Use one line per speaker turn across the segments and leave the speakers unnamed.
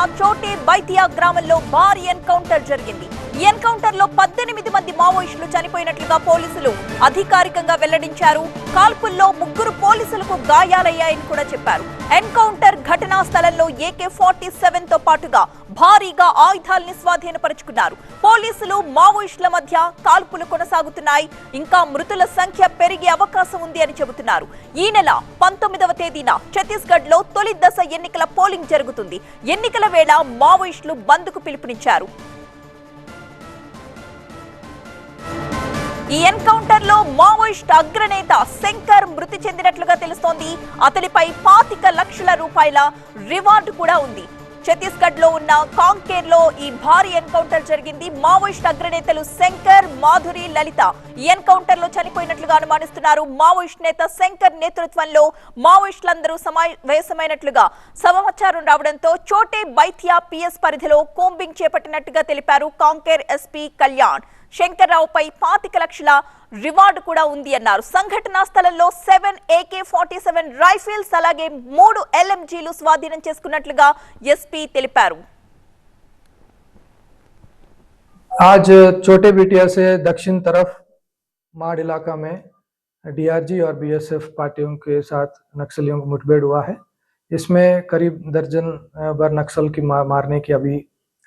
ప్రాంతంలో చోటే బైతియా గ్రామంలో భారీ ఎన్కౌంటర్ జరిగింది. ఎన్కౌంటర్లో పద్దెనిమిది మంది మావోయిస్టులు చనిపోయినట్లుగా పోలీసులు అధికారికంగా వెల్లడించారు. కాల్పుల్లో ముగ్గురు పోలీసులకు గాయాలయ్యాయని కూడా చెప్పారు. ఎన్కౌంటర్ ఘటనా స్థలంలో ఏకే ఫార్టీ సెవెన్తో పాటుగా భారీగా ఆయుధాల్ని స్వాధీనపరుచుకున్నారు. పోలీసులు మావోయిస్టుల మధ్య కాల్పులు కొనసాగుతున్నాయి. ఇంకా మృతుల సంఖ్య పెరిగే అవకాశం ఉంది అని చెబుతున్నారు. ఈ నెల పంతొమ్మిదవ తేదీన ఛత్తీస్గఢ్లో తొలి దశ ఎన్నికల పోలింగ్ జరుగుతుంది. ఎన్నికల వేళ మావోయిస్టులు బంద్కు పిలుపునిచ్చారు. ఈ ఎన్కౌంటర్లో మావోయిస్ట్ అగ్రనేత శంకర్ మృతి చెందినట్లుగా తెలుస్తోంది. అతడిపై పాతిక లక్షల రూపాయల రివార్డు కూడా ఉంది. ఛత్తీస్గఢ్లో ఉన్న కాంకేర్లో ఈ భారీ ఎన్కౌంటర్ జరిగింది. మావోయిస్ట్ అగ్రనేతలు శంకర్ మాధురి లలిత ఈ ఎన్కౌంటర్లో చనిపోయినట్లుగా అనుమానిస్తున్నారు. మావోయిస్ట్ నేత శంకర్ నేతృత్వంలో మావోయిస్టులందరూ సమావేశమైనట్లుగా సమాచారం రావడంతో చోటే బైథియా పిఎస్ పరిధిలో కోంబింగ్ చేపట్టినట్టుగా తెలిపారు కాంకేర్ ఎస్పీ కళ్యాణ్. శంకర్రావుపై పాతిక లక్షల రివార్డు కూడా ఉంది అన్నారు సంఘటనా స్థలంలో seven AK forty seven rifles అలాగే మూడు ఎల్ఎంజీలు స్వాధీనం చేసుకున్నట్లుగా ఎస్పీ తెలిపారు
आज छोटे बिटिया से दक्षिण तरफ माड़ इलाका में डीआरजी और बीएसएफ पार्टियों के साथ नक्सलियों को मुठभेड़ हुआ है इसमें करीब दर्जन अ, भर नक्सल की मा, मारने की अभी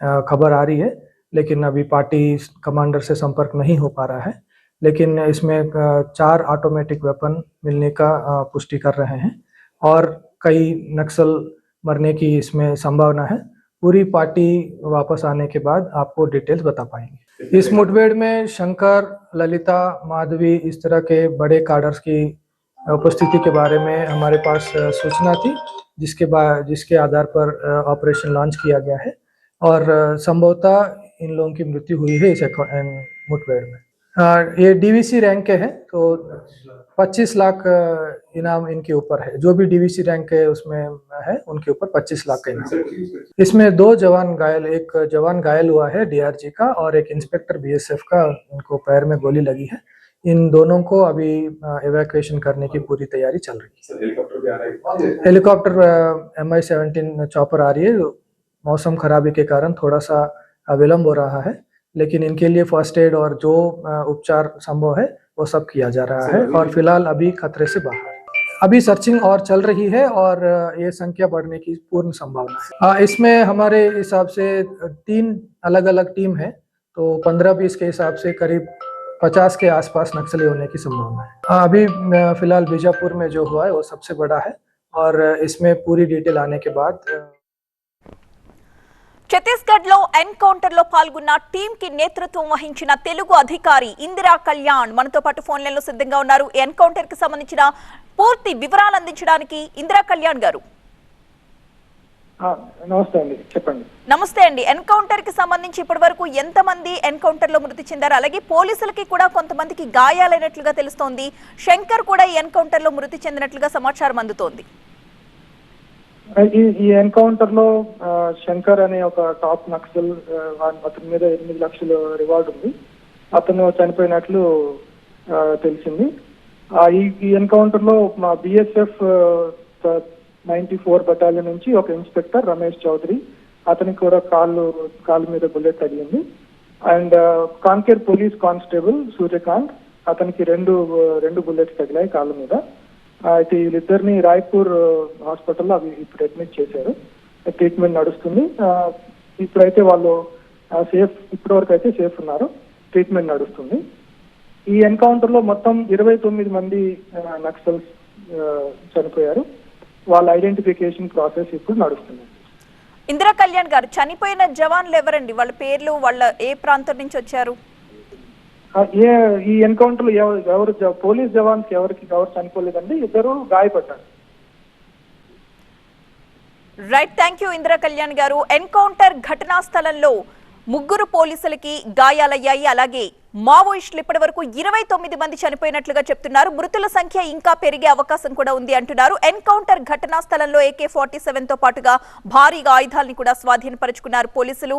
अ, खबर आ रही है लेकिन अभी पार्टी कमांडर से संपर्क नहीं हो पा रहा है। लेकिन इसमें चार ऑटोमेटिक वेपन मिलने का पुष्टि कर रहे हैं और कई नक्सल मरने की इसमें संभावना है। पूरी पार्टी वापस आने के बाद आपको डिटेल्स बता पाएँगे। इस मुठभेड़ में शंकर, ललिता, माधवी इस तरह के बड़े कार्डर्स की उपस्थिति के बारे में हमारे पास सूचना थी, जिसके बाद जिसके आधार पर ऑपरेशन लॉन्च किया गया है। और संभवतः इन लोगों की मृत्यु हुई है इस मुठभेड़ में। अ, ये डीवीसी रैंक के हैं तो 25 लाख इनाम इनके ऊपर है। जो भी डीवीसी रैंक के उसमें है उनके ऊपर 25 लाख का इनाम। इसमें दो जवान घायल एक जवान घायल हुआ है डीआरजी का और एक इंस्पेक्टर बीएसएफ का उनको पैर में गोली लगी है। इन दोनों को अभी एवैक्यूएशन करने की पूरी तैयारी चल रही है।
हेलीकॉप्टर है।
एम आई सेवनटीन चॉपर आ रही है। मौसम खराबी के कारण थोड़ा सा विलम्ब हो रहा है, लेकिन इनके लिए फ़र्स्ट एड और जो उपचार संभव है, वो सब किया जा रहा है और फ़िलहाल अभी खतरे से बाहर अभी सर्चिंग और चल रही है और ये संख्या बढ़ने की पूर्ण संभावना है। इसमें हमारे हिसाब से तीन अलग अलग टीम है तो पंद्रह बीस के हिसाब से करीब पचास के आसपास नक्सली होने की संभावना है। अभी फ़िलहाल बीजापुर में जो हुआ है, वो सबसे बड़ा है और इसमें पूरी डिटेल आने के बाद
ఛత్తీస్గఢ్లో ఎన్కౌంటర్లో పాల్గొన్న టీం కి నేతృత్వం వహించిన తెలుగు అధికారి ఇందిరా కళ్యాణ్ మనతో పాటు ఫోన్ లైన్లో సిద్ధంగా ఉన్నారు. ఎన్కౌంటర్కి సంబంధించిన పూర్తి వివరాలు అందించడానికి ఇందిరా కళ్యాణ్ గారు.
నమస్తే అండి. చెప్పండి.
నమస్తే అండి. ఎన్కౌంటర్కి సంబంధించి ఇప్పటి వరకు ఎంతమంది ఎన్కౌంటర్లో మృతి చెందారు? అలాగే పోలీసులకి కూడా కొంతమందికి గాయాలైనట్లుగా తెలుస్తోంది. శంకర్ కూడా ఎన్కౌంటర్లో మృతి చెందినట్లుగా సమాచారం అందుతోంది.
ఈ ఈ ఎన్కౌంటర్లో శంకర్ అనే ఒక టాప్ నక్సల్ అతని మీద ఎనిమిది లక్షల రివార్డ్ ఉంది. అతను చనిపోయినట్లు తెలిసింది. ఆ, ఈ ఎన్కౌంటర్లో మా బిఎస్ఎఫ్ నైన్టీ ఫోర్ బటాలియన్ నుంచి ఒక ఇన్స్పెక్టర్ రమేష్ చౌదరి అతనికి కూడా కాళ్ళు కాలు మీద బుల్లెట్ తగిలింది. And Kanker police constable Suryakant అతనికి రెండు రెండు బుల్లెట్స్ తగిలాయి కాళ్ళ మీద. అయితే వీళ్ళిద్దరిని రాయ్పూర్ హాస్పిటల్లో అవి ఇప్పుడు అడ్మిట్ చేశారు. ట్రీట్మెంట్ నడుస్తుంది. ఇప్పుడైతే వాళ్ళు సేఫ్ ఇప్పటి వరకు అయితే సేఫ్ ఉన్నారు. ట్రీట్మెంట్ నడుస్తుంది. ఈ ఎన్కౌంటర్లో మొత్తం ఇరవై తొమ్మిది మంది నక్సల్స్ చనిపోయారు. వాళ్ళ ఐడెంటిఫికేషన్ ప్రాసెస్ ఇప్పుడు నడుస్తుంది.
ఇందిరా కళ్యాణ్ గారు చనిపోయిన జవాన్లు ఎవరండి? వాళ్ళ పేర్లు వాళ్ళ ఏ ప్రాంతం నుంచి వచ్చారు?
ఏ ఈ ఎన్కౌంటర్లో ఎవరు పోలీస్ జవాన్స్ ఎవరికి ఎవరు చనిపోలేదండి ఇద్దరు గాయపడ్డారు.
Right thank you Indira Kalyan garu. Encounter ఘటనా స్థలంలో ముగ్గురు పోలీసులకి గాయాలయ్యాయి. అలాగే మావోయిస్టులు ఇప్పటి వరకు ఇరవై తొమ్మిది మంది చనిపోయినట్లుగా చెప్తున్నారు. మృతుల సంఖ్య ఇంకా పెరిగే అవకాశం కూడా ఉంది అంటున్నారు. ఎన్కౌంటర్ ఘటనా స్థలంలో ఏకే ఫార్టీ సెవెన్తో పాటుగా భారీగా ఆయుధాలను కూడా స్వాధీనపరుచుకున్నారు పోలీసులు.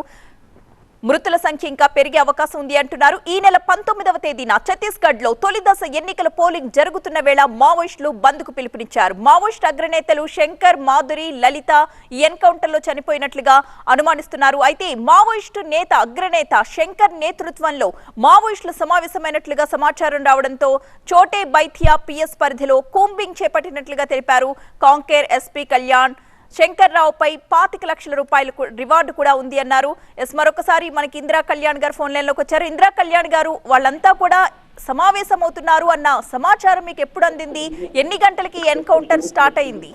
మృతుల సంఖ్య ఇంకా పెరిగే అవకాశం ఉంది అంటున్నారు. ఈ నెల పంతొమ్మిదవ తేదీన ఛత్తీస్గఢ్లో తొలి దశ ఎన్నికల పోలింగ్ జరుగుతున్న వేళ మావోయిస్టులు బంద్కు పిలుపునిచ్చారు. మావోయిస్ట్ అగ్రనేతలు శంకర్ మాధురి లలిత ఈ ఎన్కౌంటర్లో చనిపోయినట్లుగా అనుమానిస్తున్నారు. అయితే మావోయిస్టు నేత అగ్రనేత శంకర్ నేతృత్వంలో మావోయిస్టులు సమావేశమైనట్లుగా సమాచారం రావడంతో చోటే బైథియా పిఎస్ పరిధిలో కూంబింగ్ చేపట్టినట్లుగా తెలిపారు. కాంకేర్ ఎస్పీ కళ్యాణ్ శంకర్రావుపై పాతిక లక్షల రూపాయలు రివార్డు కూడా ఉంది అన్నారు. ఎస్ మరొకసారి మనకి ఇందిరా కళ్యాణ్ గారు ఫోన్ లైన్లోకి వచ్చారు. ఇందిరా కళ్యాణ్ గారు వాళ్ళంతా కూడా సమావేశం అవుతున్నారు అన్న సమాచారం మీకు ఎప్పుడు అందింది? ఎన్ని గంటలకి ఎన్కౌంటర్ స్టార్ట్ అయింది?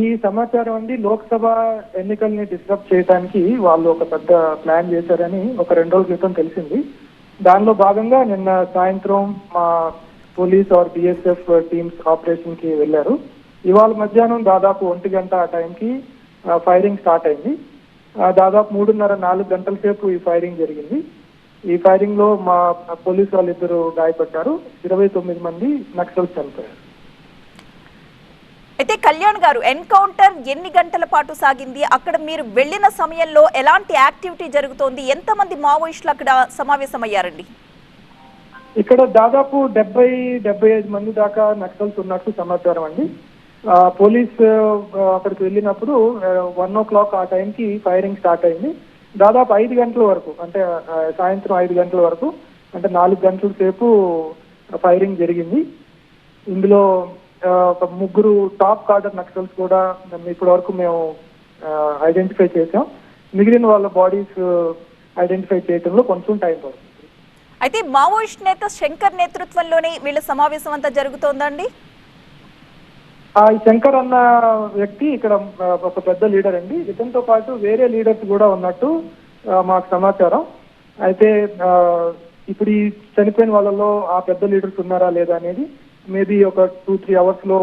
ఈ సమాచారం అండి లోక్సభ ఎన్నికల్ని డిస్టర్బ్ చేయడానికి వాళ్ళు ఒక పెద్ద ప్లాన్ చేశారని ఒక రెండు రోజుల క్రితం తెలిసింది. దానిలో భాగంగా నిన్న సాయంత్రం మా పోలీస్ ఆర్ బిఎస్ఎఫ్ టీమ్స్ ఆపరేషన్కి వెళ్ళారు. ఇవాళ మధ్యాహ్నం దాదాపు ఒంటి గంట ఆ టైంకి ఫైరింగ్ స్టార్ట్ అయింది. దాదాపు మూడున్నర నాలుగు గంటల సేపు ఈ ఫైరింగ్ జరిగింది. ఈ ఫైరింగ్లో మా పోలీస్ వాళ్ళిద్దరు గాయపడ్డారు. ఇరవై తొమ్మిది మంది నక్సల్స్ చనిపోయారు.
అయితే కళ్యాణ్ గారు ఎన్కౌంటర్ ఎన్ని గంటల పాటు సాగింది? అక్కడ మీరు వెళ్ళిన సమయంలో ఎలాంటి యాక్టివిటీ జరుగుతోంది? ఎంతమంది మావోయిస్టులు అక్కడ సమావేశమయ్యారండి?
ఇక్కడ దాదాపు డెబ్బై డెబ్బై ఐదు మంది దాకా నక్సల్స్ ఉన్నట్టు సమాచారం అండి. పోలీస్ అక్కడికి వెళ్ళినప్పుడు వన్ ఓ క్లాక్ ఆ టైంకి ఫైరింగ్ స్టార్ట్ అయింది. దాదాపు ఐదు గంటల వరకు అంటే సాయంత్రం ఐదు గంటల వరకు అంటే నాలుగు గంటల సేపు ఫైరింగ్ జరిగింది. ఇందులో ఒక ముగ్గురు టాప్ కార్డర్ నక్సల్స్ కూడా ఇప్పటి వరకు మేము ఐడెంటిఫై చేసాం మిగిలిన వాళ్ళ బాడీస్ ఐడెంటిఫై చేయడంలో కొంచెం టైం పడుతుంది.
అయితే మావోయిస్ట్ నేత శంకర్ నేతృత్వంలోనే వీళ్ళ సమావేశం అంతా జరుగుతోందండి?
ఈ శంకర్ అన్న వ్యక్తి ఇక్కడ ఒక పెద్ద లీడర్ అండి. ఇతనితో పాటు వేరే లీడర్స్ కూడా ఉన్నట్టు మాకు సమాచారం. అయితే ఇప్పుడు ఈ చనిపోయిన వాళ్ళలో ఆ పెద్ద లీడర్స్ ఉన్నారా లేదా అనేది మేబీ ఒక టూ త్రీ అవర్స్లో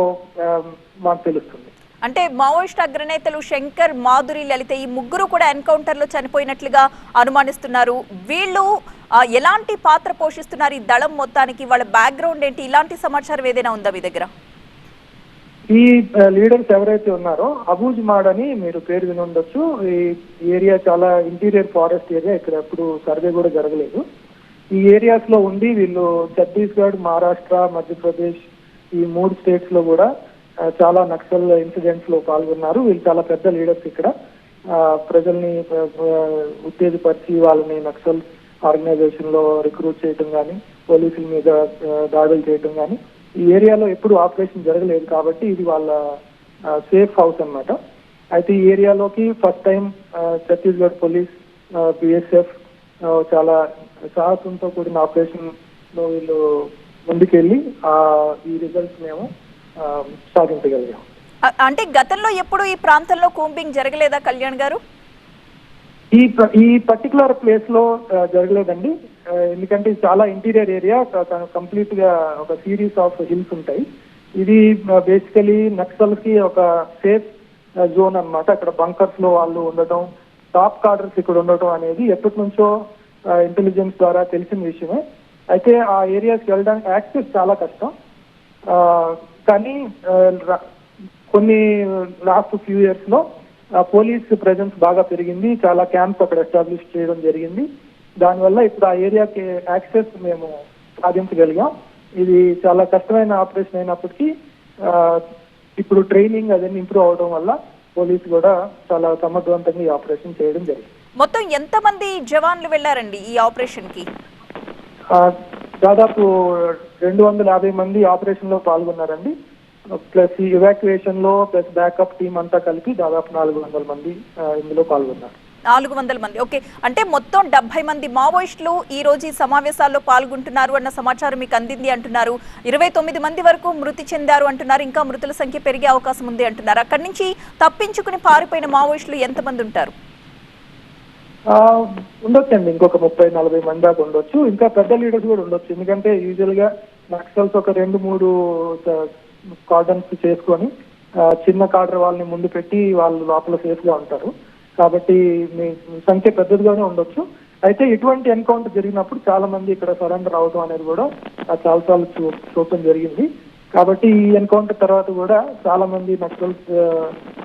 మాకు తెలుస్తుంది.
అంటే మావోయిస్ట్ అగ్రనేతలు శంకర్ మాధురి లలిత ఈ ముగ్గురు కూడా ఎన్కౌంటర్లో చనిపోయినట్లుగా అనుమానిస్తున్నారు. వీళ్ళు ఆ, ఎలాంటి పాత్ర పోషిస్తున్నారు? ఈ దళం మొత్తానికి వాళ్ళ బ్యాక్గ్రౌండ్ ఏంటి? ఇలాంటి సమాచారం ఏదైనా ఉందా మీ దగ్గర?
ఈ లీడర్స్ ఎవరైతే ఉన్నారో అబూజ్ మాడ్ అని మీరు పేరు విని ఉండొచ్చు. ఈ ఏరియా చాలా ఇంటీరియర్ ఫారెస్ట్ ఏరియా ఇక్కడ ఎప్పుడు సర్వే కూడా జరగలేదు. ఈ ఏరియాస్లో ఉండి వీళ్ళు ఛత్తీస్గఢ్ మహారాష్ట్ర మధ్యప్రదేశ్ ఈ మూడు స్టేట్స్లో కూడా చాలా నక్సల్ ఇన్సిడెంట్స్లో పాల్గొన్నారు. వీళ్ళు చాలా పెద్ద లీడర్స్ ఇక్కడ. ప్రజల్ని ఉత్తేజపరిచి వాళ్ళని నక్సల్ ఆర్గనైజేషన్లో రిక్రూట్ చేయటం కానీ పోలీసుల మీద దాడులు చేయటం కానీ ఈ ఏరియాలో ఎప్పుడు ఆపరేషన్ జరగలేదు కాబట్టి ఇది వాళ్ళ సేఫ్ హౌస్ అన్నమాట. అయితే ఈ ఏరియాలోకి first time Chhattisgarh police BSF చాలా సాహసంతో కూడిన ఆపరేషన్లో వీళ్ళు ముందుకెళ్ళి ఆ, ఈ రిజల్ట్స్ మేము సాధించగలిగాం.
అంటే గతంలో ఎప్పుడు ఈ ప్రాంతంలో కూంబింగ్ జరగలేదా కళ్యాణ్ గారు?
ఈ ఈ పర్టికులర్ ప్లేస్లో జరగలేదండి. ఎందుకంటే చాలా ఇంటీరియర్ ఏరియా కంప్లీట్గా ఒక సిరీస్ ఆఫ్ హిల్స్ ఉంటాయి. ఇది బేసికలీ నక్సల్కి ఒక సేఫ్ జోన్ అన్నమాట. అక్కడ బంకర్స్లో వాళ్ళు ఉండటం టాప్ కార్డర్స్ ఇక్కడ ఉండటం అనేది ఎప్పటి నుంచో ఇంటెలిజెన్స్ ద్వారా తెలిసిన విషయమే. అయితే ఆ ఏరియాస్కి వెళ్ళడానికి యాక్సెస్ చాలా కష్టం. కానీ కొన్ని లాస్ట్ ఫ్యూ ఇయర్స్లో పోలీస్ ప్రెజెన్స్ బాగా పెరిగింది. చాలా క్యాంప్స్ అక్కడ ఎస్టాబ్లిష్ చేయడం జరిగింది. దానివల్ల ఇప్పుడు ఆ ఏరియాకి యాక్సెస్ మేము సాధించగలిగాం. ఇది చాలా కష్టమైన ఆపరేషన్ అయినప్పటికీ ఇప్పుడు ట్రైనింగ్ అదన్నీ ఇంప్రూవ్ అవడం వల్ల పోలీసు కూడా చాలా సమర్థవంతంగా ఈ ఆపరేషన్ చేయడం జరిగింది.
మొత్తం ఎంతమంది జవాన్లు వెళ్ళారండి ఈ
ఆపరేషన్కి దాదాపు రెండు వందల యాభై మంది ఆపరేషన్లో పాల్గొన్నారండి. ప్లస్ ఈ ఎవాక్యుయేషన్లో ప్లస్ బ్యాకప్ టీం అంతా కలిపి దాదాపు నాలుగు వందల మంది ఇందులో పాల్గొన్నారు.
నాలుగు వందల మంది. ఓకే అంటే మొత్తం డెబ్బై మంది మావోయిస్టులు ఈ రోజు ఈ సమావేశాల్లో పాల్గొంటున్నారు అన్న సమాచారం మీకు అందింది అంటున్నారు. ఇరవై తొమ్మిది మంది వరకు మృతి చెందారు అంటున్నారు. ఇంకా మృతుల సంఖ్య పెరిగే అవకాశం ఉంది అంటున్నారు. అక్కడి నుంచి తప్పించుకుని పారిపోయిన మావోయిస్టులు ఎంతమంది ఉంటారు?
ఆ, ఉండొచ్చండి. ఇంకొక ముప్పై నలభై మంది దాకా ఉండొచ్చు. ఇంకా పెద్ద లీడర్స్ కూడా ఉండొచ్చు. ఎందుకంటే యూజువల్గా నక్సల్స్ ఒక రెండు మూడు కార్డన్స్ చేసుకొని చిన్న కార్డర్ వాళ్ళని ముందు పెట్టి వాళ్ళు లోపల సేఫ్గా ఉంటారు. కాబట్టి మీ సంఖ్య పెద్దదిగానే ఉండొచ్చు. అయితే ఇటువంటి ఎన్కౌంటర్ జరిగినప్పుడు చాలా మంది ఇక్కడ సరెండర్ అవడం అనేది కూడా ఆ, చాలాసార్లు చూ చూడటం జరిగింది. కాబట్టి ఈ ఎన్కౌంటర్ తర్వాత కూడా చాలా మంది నక్సల్స్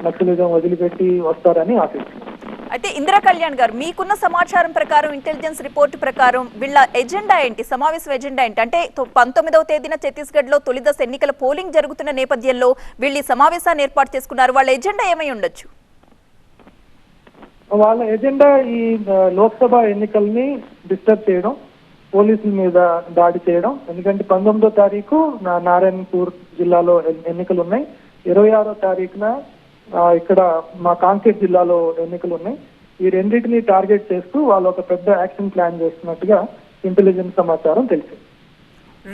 నక్సలిజం వదిలిపెట్టి వస్తారని ఆశిస్తున్నాం.
అయితే ఇందిరా కళ్యాణ్ గారు మీకున్న సమాచారం ప్రకారం ఇంటెలిజెన్స్ రిపోర్ట్ ప్రకారం వీళ్ళ ఎజెండా ఏంటి? సమావేశం ఎజెండా ఏంటి? అంటే పంతొమ్మిదవ తేదీన ఛత్తీస్గఢ్లో తొలి దశ ఎన్నికల పోలింగ్ జరుగుతున్న నేపథ్యంలో వీళ్ళు సమావేశాన్ని ఏర్పాటు చేసుకున్నారు. వాళ్ళ ఎజెండా ఏమై ఉండొచ్చు?
వాళ్ళ ఎజెండా ఈ లోక్సభ ఎన్నికల్ని డిస్టర్బ్ చేయడం పోలీసుల మీద దాడి చేయడం. ఎందుకంటే పంతొమ్మిదో తారీఖు నా- నారాయణపూర్ జిల్లాలో ఎన్నికలు ఉన్నాయి ఇరవై ఆరో తారీఖున ఇక్కడ మా కాంకేర్ జిల్లాలో ఎన్నికలు ఉన్నాయి ఈ రెండింటిని టార్గెట్ చేస్తూ వాళ్ళు ఒక పెద్ద యాక్షన్ ప్లాన్ చేస్తున్నట్టుగా ఇంటెలిజెన్స్ సమాచారం తెలిసింది.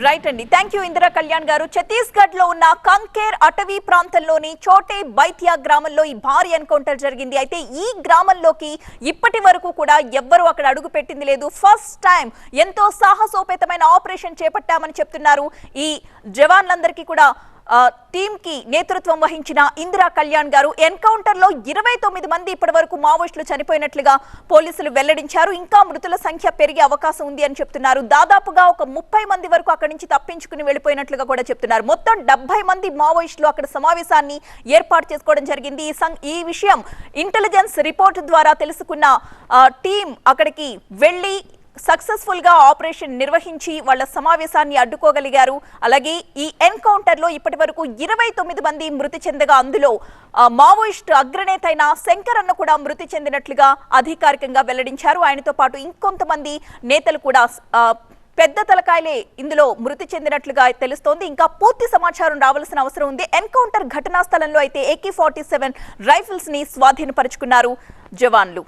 రైట్ అండి. థ్యాంక్ యూ ఇందిరా కళ్యాణ్ గారు. ఛత్తీస్గఢ్లో ఉన్న కంకేర్ అటవీ ప్రాంతంలోని చోటే బైత్యా గ్రామంలో ఈ భారీ ఎన్కౌంటర్ జరిగింది. అయితే ఈ గ్రామంలోకి ఇప్పటి వరకు కూడా ఎవ్వరూ అక్కడ అడుగు పెట్టింది లేదు. ఫస్ట్ టైం ఎంతో సాహసోపేతమైన ఆపరేషన్ చేపట్టామని చెప్తున్నారు ఈ జవాన్లందరికీ కూడా టీమ్కి నేతృత్వం వహించిన ఇందిరా కళ్యాణ్ గారు ఎన్కౌంటర్లో ఇరవై తొమ్మిది మంది ఇప్పటి వరకు మావోయిస్టులు చనిపోయినట్లుగా పోలీసులు వెల్లడించారు. ఇంకా మృతుల సంఖ్య పెరిగే అవకాశం ఉంది అని చెప్తున్నారు. దాదాపుగా ఒక ముప్పై మంది వరకు అక్కడి నుంచి తప్పించుకుని వెళ్ళిపోయినట్లుగా కూడా చెప్తున్నారు. మొత్తం డెబ్బై మంది మావోయిస్టులు అక్కడ సమావేశాన్ని ఏర్పాటు చేసుకోవడం జరిగింది. ఈ ఈ విషయం ఇంటెలిజెన్స్ రిపోర్ట్ ద్వారా తెలుసుకున్న టీం అక్కడికి వెళ్ళి సక్సెస్ఫుల్గా ఆపరేషన్ నిర్వహించి వాళ్ళ సమావేశాన్ని అడ్డుకోగలిగారు. అలాగే ఈ ఎన్కౌంటర్లో ఇప్పటి వరకు ఇరవై తొమ్మిది మంది మృతి చెందగా అందులో మావోయిస్ట్ మావోయిస్టు అగ్రనేత అయిన శంకర్ అన్న కూడా మృతి చెందినట్లుగా అధికారికంగా వెల్లడించారు. ఆయనతో పాటు ఇంకొంతమంది నేతలు కూడా పెద్ద తలకాయలే ఇందులో మృతి చెందినట్లుగా తెలుస్తోంది. ఇంకా పూర్తి సమాచారం రావాల్సిన అవసరం ఉంది. ఎన్కౌంటర్ ఘటనా స్థలంలో అయితే ఏకే ఫార్టీ సెవెన్ రైఫిల్స్ని స్వాధీనపరుచుకున్నారు జవాన్లు.